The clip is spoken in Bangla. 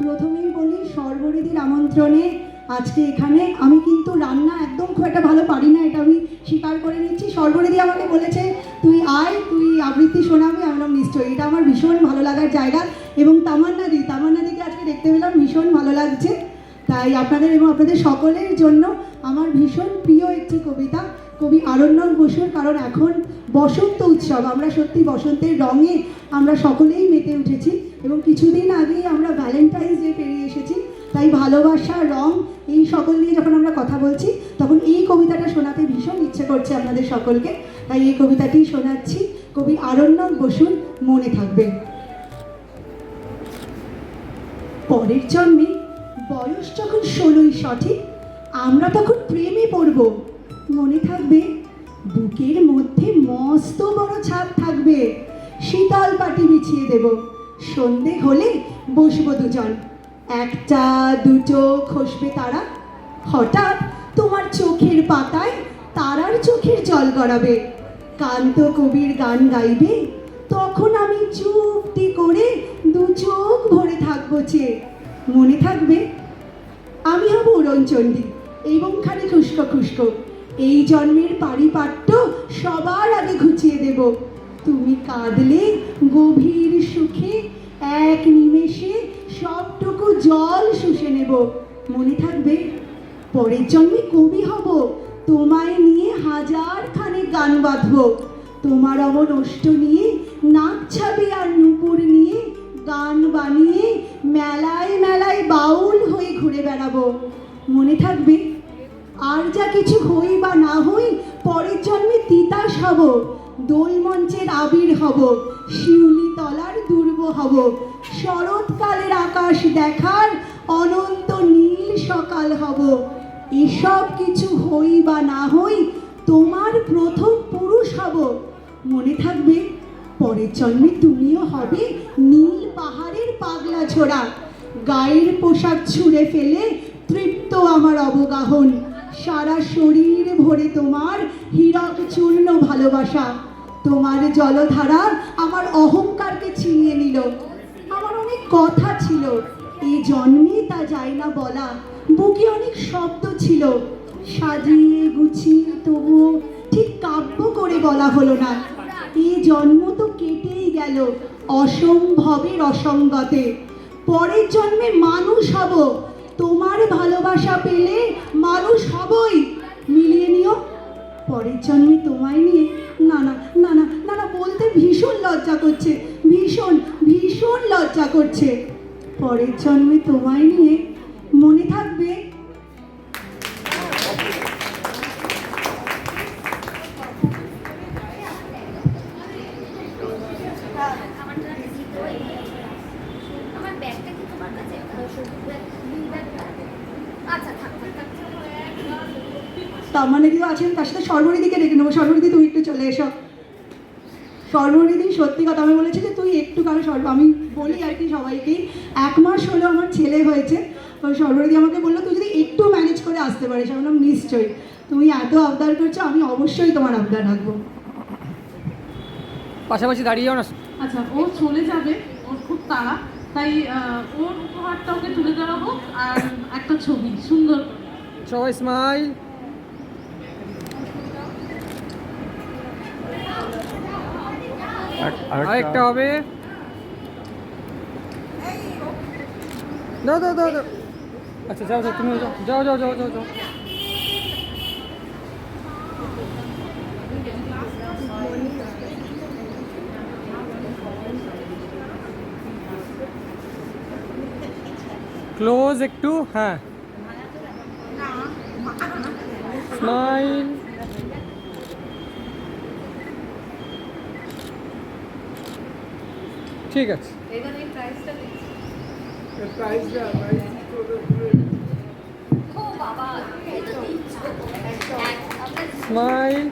প্রথমেই বলি সর্বরিদির আমন্ত্রণে আজকে এখানে। আমি কিন্তু রান্না একদম খুব একটা ভালো পারি না, এটা আমি স্বীকার করে নিচ্ছি। সর্বরিদি আমাকে বলেছে, তুই আয়, তুই আবৃত্তি শোনাবি, আমি বললাম, নিশ্চয়ই। এটা আমার ভীষণ ভালো লাগার জায়গা এবং তামান্না দি, তামান্না দিকে আজকে দেখতে পেলাম, ভীষণ ভালো লাগছে। তাই আপনাদের এবং আপনাদের সকলের জন্য আমার ভীষণ প্রিয় একটি কবিতা। কবি আরণ্যক বসুর কারণ এখন বসন্ত উৎসব। আমরা সত্যি বসন্তের রঙে আমরা সকলেই মেতে উঠেছি এবং কিছুদিন আগেই আমরা ভ্যালেন্টাইন্স ডে পেরিয়ে এসেছি, তাই ভালোবাসা, রং এই সকল নিয়ে যখন আমরা কথা বলছি, তখন এই কবিতাটা শোনাতে ভীষণ ইচ্ছে করছে আপনাদের সকলকে। তাই এই কবিতাটি শোনাচ্ছি। কবি আরণ্যক বসুর মনে থাকবে। পরের জন্মে বয়স যখন ষোলোই সঠিক, আমরা তখন প্রেমে পড়ব। বিছিয়ে দেব। সন্ধে হলে বসবো দুজন। একটা, দুটো খসবে তারা। হঠাৎ তোমার চোখের পাতায় তারার চোখের জল গড়াবে। কান্ত কবির গান গাইবে। তখন আমি চুপটি করে দু চোখ ভরে থাকব চেয়ে মনে থাকবে, আমি হব উড়নচণ্ডী এবং খানে খুস্কো খুস্কো এই জন্মের পারিপাট্য সবার আগে ঘুচিয়ে দেব। তুমি কাঁদলে গভীর সুখে, এক নিমেষে সবটুকু জল শুষে নেব। মনে থাকবে, পরের জন্মে কবি হব, তোমায় নিয়ে হাজার খানে গান বাঁধব। তোমার অমন অষ্ট নিয়ে, নাক ছাবি আর নুপুর নিয়ে, গান বানিয়ে মেলায় মেলায় বাউল হয়ে ঘুরে বেড়াবো। মনে থাকবে, আর যা কিছু হই বা না হই, পরের জন্মে তিতাস হব। দোল মঞ্চের আবির হব, শিউলি তলার দুর্ব হব। শরৎকালের আকাশ দেখার অনন্ত নীল সকাল হব। এসব কিছু হই বা না হই তোমার প্রথম পুরুষ হব। মনে থাকবে, পরের জন্মে তুমিও হবে নীল পাহাড়ের পাগলা ছোড়া গায়ের পোশাক ছুঁড়ে ফেলে তৃপ্ত আমার অবগাহন। সারা শরীর ভরে তোমার হীরক চূর্ণ ভালোবাসা। তোমার জলধারা আমার অহংকারকে ছিনিয়ে নিল। আমার অনেক কথা ছিল এই জন্মে তা যায় না বলা। বুকে অনেক শব্দ ছিল, সাজিয়ে গুছিয়ে তবুও ঠিক কাব্য করে বলা হলো না। এই জন্ম তো কেটেই গেল অসম্ভবের অসঙ্গতে। পরের জন্মে মানুষ হব, তোমার ভালোবাসা পেলে হবই মিলিয়ে নিও। পরের জন্মে তোমায় নিয়ে না না না না না না বলতে ভীষণ লজ্জা করছে। ভীষণ ভীষণ লজ্জা করছে। পরের জন্মে তোমায় নিয়ে মনে থাকবে আমার ব্যাগটা কি তোমার কাছে আচ্ছা থাক থাক থাক তার মানে কেউ আছেন তার সাথে সর্বরিদিকে ডেকে নেব। সর্বরিদি তুমি একটু চলে এসো। সর্বরিদি সত্যি কথা আমি বলেছি যে তুই একটু কারও সর্ব আমি বলি আর কি সবাইকেই এক মাস হলো আমার ছেলে হয়েছে তো সর্বরিদি আমাকে বলল তুই যদি একটু ম্যানেজ করে আসতে পারিস। আমি বললাম নিশ্চয়ই। তুমি এত আবদার করছ আমি অবশ্যই তোমার আবদার রাখব। পাশাপাশি দাঁড়িয়ে যাও না? আচ্ছা ও চলে যাবে ওর খুব তাড়া। তাই ওর উপহারটা ওকে তুলে দেওয়া হোক আর একটা ছবি সুন্দর। সবাই স্মাইল আরেকটা হবে। দাও দাও দাও দাও। আচ্ছা যাও যাও, তুমি যাও। যাও যাও যাও যাও ক্লোজ একটু হ্যাঁ। স্মাইল ঠিক আছে। স্মাইল